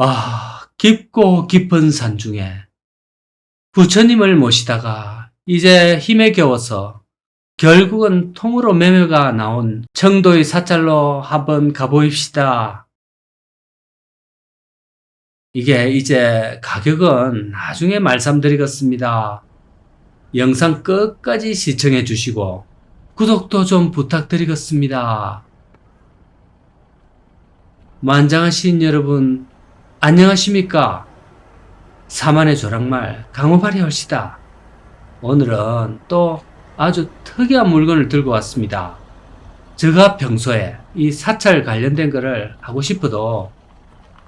아, 깊고 깊은 산 중에 부처님을 모시다가 이제 힘에 겨워서 결국은 통으로 매매가 나온 청도의 사찰로 한번 가보입시다. 이게 이제 가격은 나중에 말씀드리겠습니다. 영상 끝까지 시청해 주시고 구독도 좀 부탁드리겠습니다. 만장하신 여러분, 안녕하십니까? 사만의 조랑말 강호발이 헐시다. 오늘은 또 아주 특이한 물건을 들고 왔습니다. 제가 평소에 이 사찰 관련된 거를 하고 싶어도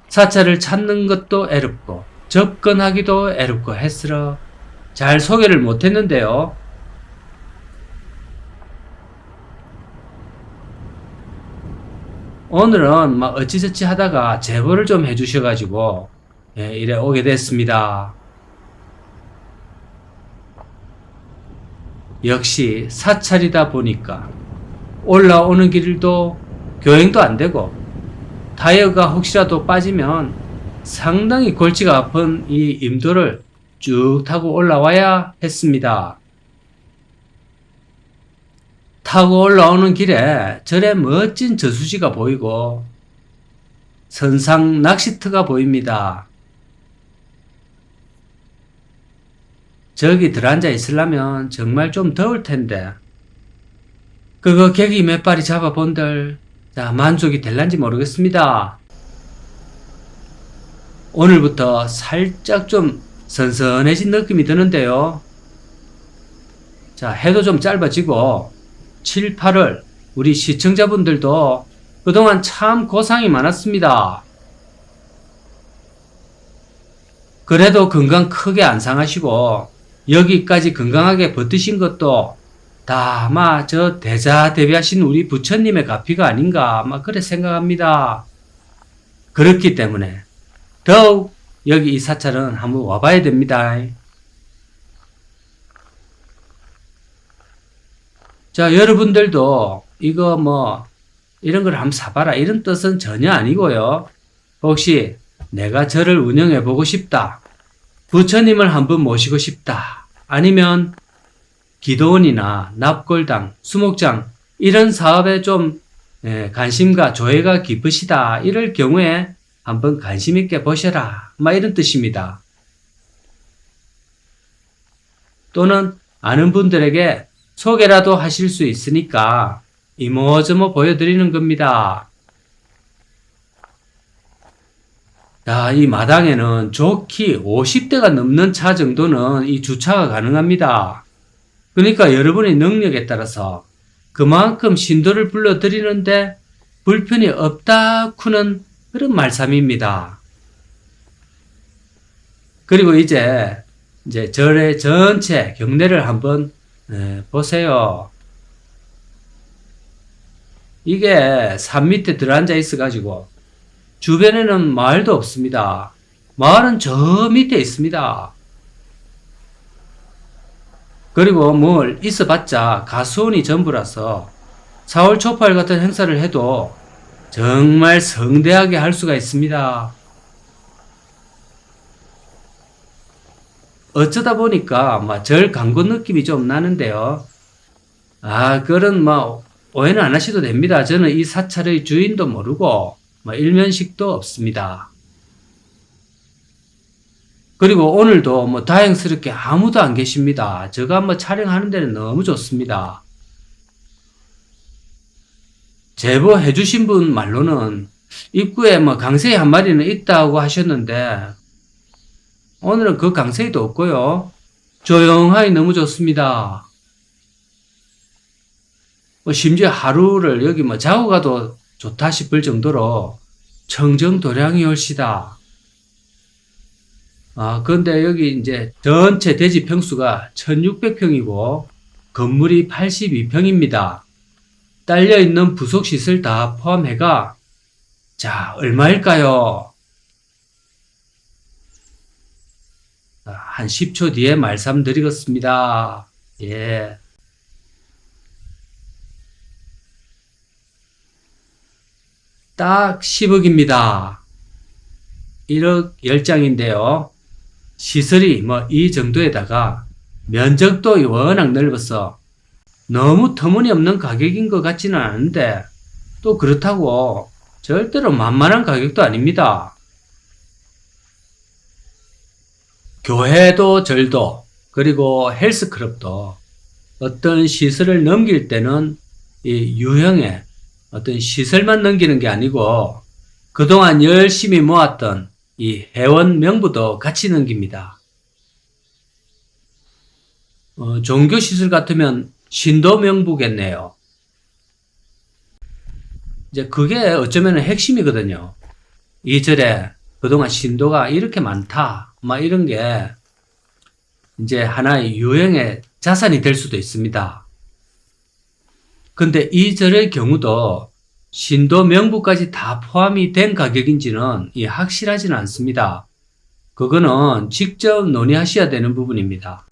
사찰을 찾는 것도 애롭고 접근하기도 애롭고 했으러 잘 소개를 못했는데요. 오늘은 막 어찌저찌 하다가 제보를 좀 해주셔가지고 예, 이래 오게 됐습니다. 역시 사찰이다 보니까 올라오는 길도 교행도 안 되고 타이어가 혹시라도 빠지면 상당히 골치가 아픈 이 임도를 쭉 타고 올라와야 했습니다. 타고 올라오는 길에 절에 멋진 저수지가 보이고 선상 낚시터가 보입니다. 저기 들어앉아 있으려면 정말 좀 더울 텐데 그거 객이 몇 마리 잡아본들 자 만족이 될란지 모르겠습니다. 오늘부터 살짝 좀 선선해진 느낌이 드는데요. 자 해도 좀 짧아지고 7, 8월 우리 시청자분들도 그동안 참 고상이 많았습니다. 그래도 건강 크게 안 상하시고 여기까지 건강하게 버티신 것도 다 아마 저 대자 대비하신 우리 부처님의 가피가 아닌가 아마 그래 생각합니다. 그렇기 때문에 더욱 여기 이 사찰은 한번 와봐야 됩니다. 자, 여러분들도 이거 뭐 이런 걸 한번 사봐라 이런 뜻은 전혀 아니고요. 혹시 내가 절을 운영해 보고 싶다. 부처님을 한번 모시고 싶다. 아니면 기도원이나 납골당, 수목장 이런 사업에 좀 예, 관심과 조예가 깊으시다. 이럴 경우에 한번 관심 있게 보셔라. 막 이런 뜻입니다. 또는 아는 분들에게 소개라도 하실 수 있으니까 이모저모 보여드리는 겁니다. 자, 이 마당에는 좋기 50대가 넘는 차 정도는 이 주차가 가능합니다. 그러니까 여러분의 능력에 따라서 그만큼 신도를 불러드리는데 불편이 없다 쿠는 그런 말씀입니다. 그리고 이제 이제 절의 전체 경내를 한번 예, 보세요. 이게 산 밑에 들어앉아 있어가지고 주변에는 마을도 없습니다. 마을은 저 밑에 있습니다. 그리고 뭘 있어봤자 가수원이 전부라서 4월 초팔 같은 행사를 해도 정말 성대하게 할 수가 있습니다. 어쩌다 보니까 절 광고 느낌이 좀 나는데요. 아, 그런 뭐 오해는 안 하셔도 됩니다. 저는 이 사찰의 주인도 모르고 뭐 일면식도 없습니다. 그리고 오늘도 뭐 다행스럽게 아무도 안 계십니다. 제가 뭐 촬영하는 데는 너무 좋습니다. 제보해 주신 분 말로는 입구에 뭐 강세희 한 마리는 있다고 하셨는데 오늘은 그 강세희도 없고요. 조용하니 너무 좋습니다. 뭐 심지어 하루를 여기 뭐 자고 가도 좋다 싶을 정도로 청정도량이 올시다. 아, 근데 여기 이제 전체 대지 평수가 1600평이고 건물이 82평입니다. 딸려 있는 부속 시설 다 포함해가 자, 얼마일까요? 아, 한 10초 뒤에 말씀 드리겠습니다. 예. 딱 10억입니다. 1억 10장인데요. 시설이 뭐 이 정도에다가 면적도 워낙 넓어서 너무 터무니없는 가격인 것 같지는 않은데 또 그렇다고 절대로 만만한 가격도 아닙니다. 교회도 절도 그리고 헬스클럽도 어떤 시설을 넘길 때는 이 유형의 어떤 시설만 넘기는 게 아니고 그동안 열심히 모았던 이 회원 명부도 같이 넘깁니다. 어, 종교 시설 같으면 신도 명부겠네요. 이제 그게 어쩌면 핵심이거든요. 이 절에 그동안 신도가 이렇게 많다. 막 이런 게 이제 하나의 유형의 자산이 될 수도 있습니다. 근데 이 절의 경우도 신도 명부까지 다 포함이 된 가격인지는 이 확실하지는 않습니다. 그거는 직접 논의하셔야 되는 부분입니다.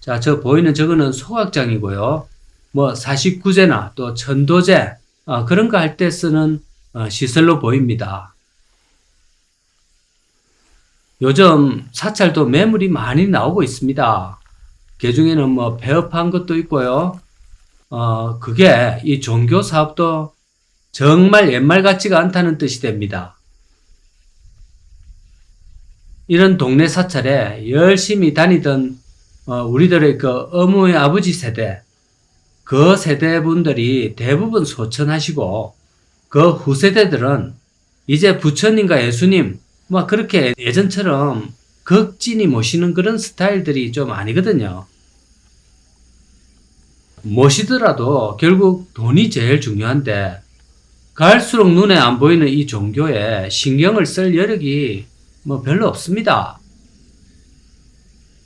자, 저 보이는 저거는 소각장이고요. 뭐 사십구제나 또 천도제 어, 그런 거 할 때 쓰는 어, 시설로 보입니다. 요즘 사찰도 매물이 많이 나오고 있습니다. 그 중에는 뭐 폐업한 것도 있고요. 어, 그게 이 종교 사업도 정말 옛말 같지가 않다는 뜻이 됩니다. 이런 동네 사찰에 열심히 다니던 어, 우리들의 그 어머의 아버지 세대, 그 세대 분들이 대부분 소천하시고 그 후세대들은 이제 부처님과 예수님 뭐 그렇게 예전처럼 극진히 모시는 그런 스타일들이 좀 아니거든요. 모시더라도 결국 돈이 제일 중요한데 갈수록 눈에 안 보이는 이 종교에 신경을 쓸 여력이 뭐 별로 없습니다.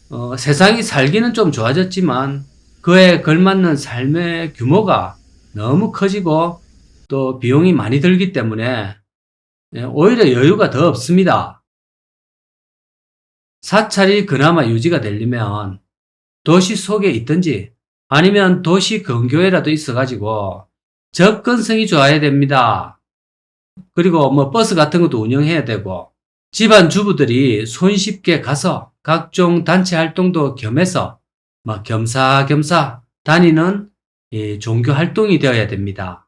어, 세상이 살기는 좀 좋아졌지만 그에 걸맞는 삶의 규모가 너무 커지고 또 비용이 많이 들기 때문에 예, 오히려 여유가 더 없습니다. 사찰이 그나마 유지가 되려면 도시 속에 있든지 아니면 도시 근교에라도 있어가지고 접근성이 좋아야 됩니다. 그리고 뭐 버스 같은 것도 운영해야 되고 집안 주부들이 손쉽게 가서 각종 단체 활동도 겸해서 막 겸사겸사 다니는 이 종교 활동이 되어야 됩니다.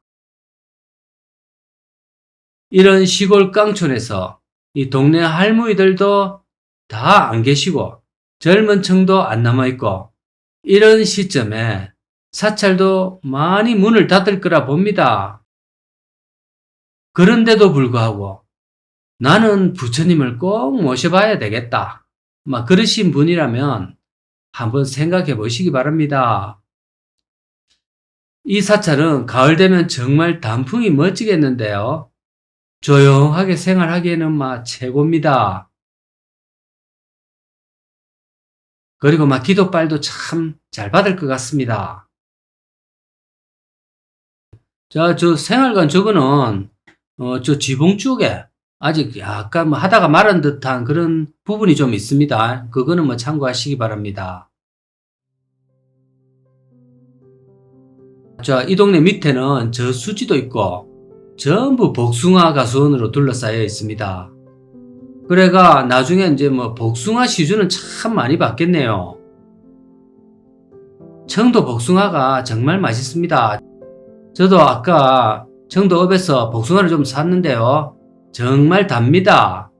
이런 시골 깡촌에서 이 동네 할머니들도 다 안 계시고 젊은 층도 안 남아있고 이런 시점에 사찰도 많이 문을 닫을 거라 봅니다. 그런데도 불구하고 나는 부처님을 꼭 모셔봐야 되겠다. 막 그러신 분이라면 한번 생각해 보시기 바랍니다. 이 사찰은 가을 되면 정말 단풍이 멋지겠는데요. 조용하게 생활하기에는 막 최고입니다. 그리고 막 기도빨도 참 잘 받을 것 같습니다. 자, 저 생활관 저거는, 어, 저 지붕 쪽에 아직 약간 뭐 하다가 말은 듯한 그런 부분이 좀 있습니다. 그거는 뭐 참고하시기 바랍니다. 자, 이 동네 밑에는 저수지도 있고 전부 복숭아 가수원으로 둘러싸여 있습니다. 그래가 나중에 이제 뭐 복숭아 시주는 참 많이 받겠네요. 청도 복숭아가 정말 맛있습니다. 저도 아까 청도읍에서 복숭아를 좀 샀는데요. 정말 답니다.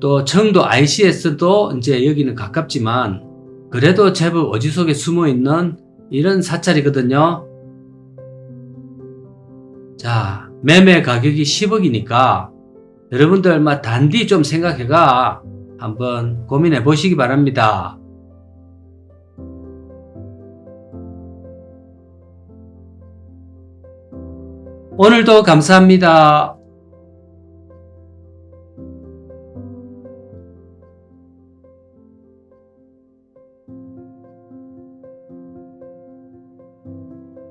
또 청도 ICS도 이제 여기는 가깝지만 그래도 제법 어지 속에 숨어 있는 이런 사찰이거든요. 자, 매매 가격이 10억이니까 여러분들 막 단디 좀 생각해가 한번 고민해 보시기 바랍니다. 오늘도 감사합니다.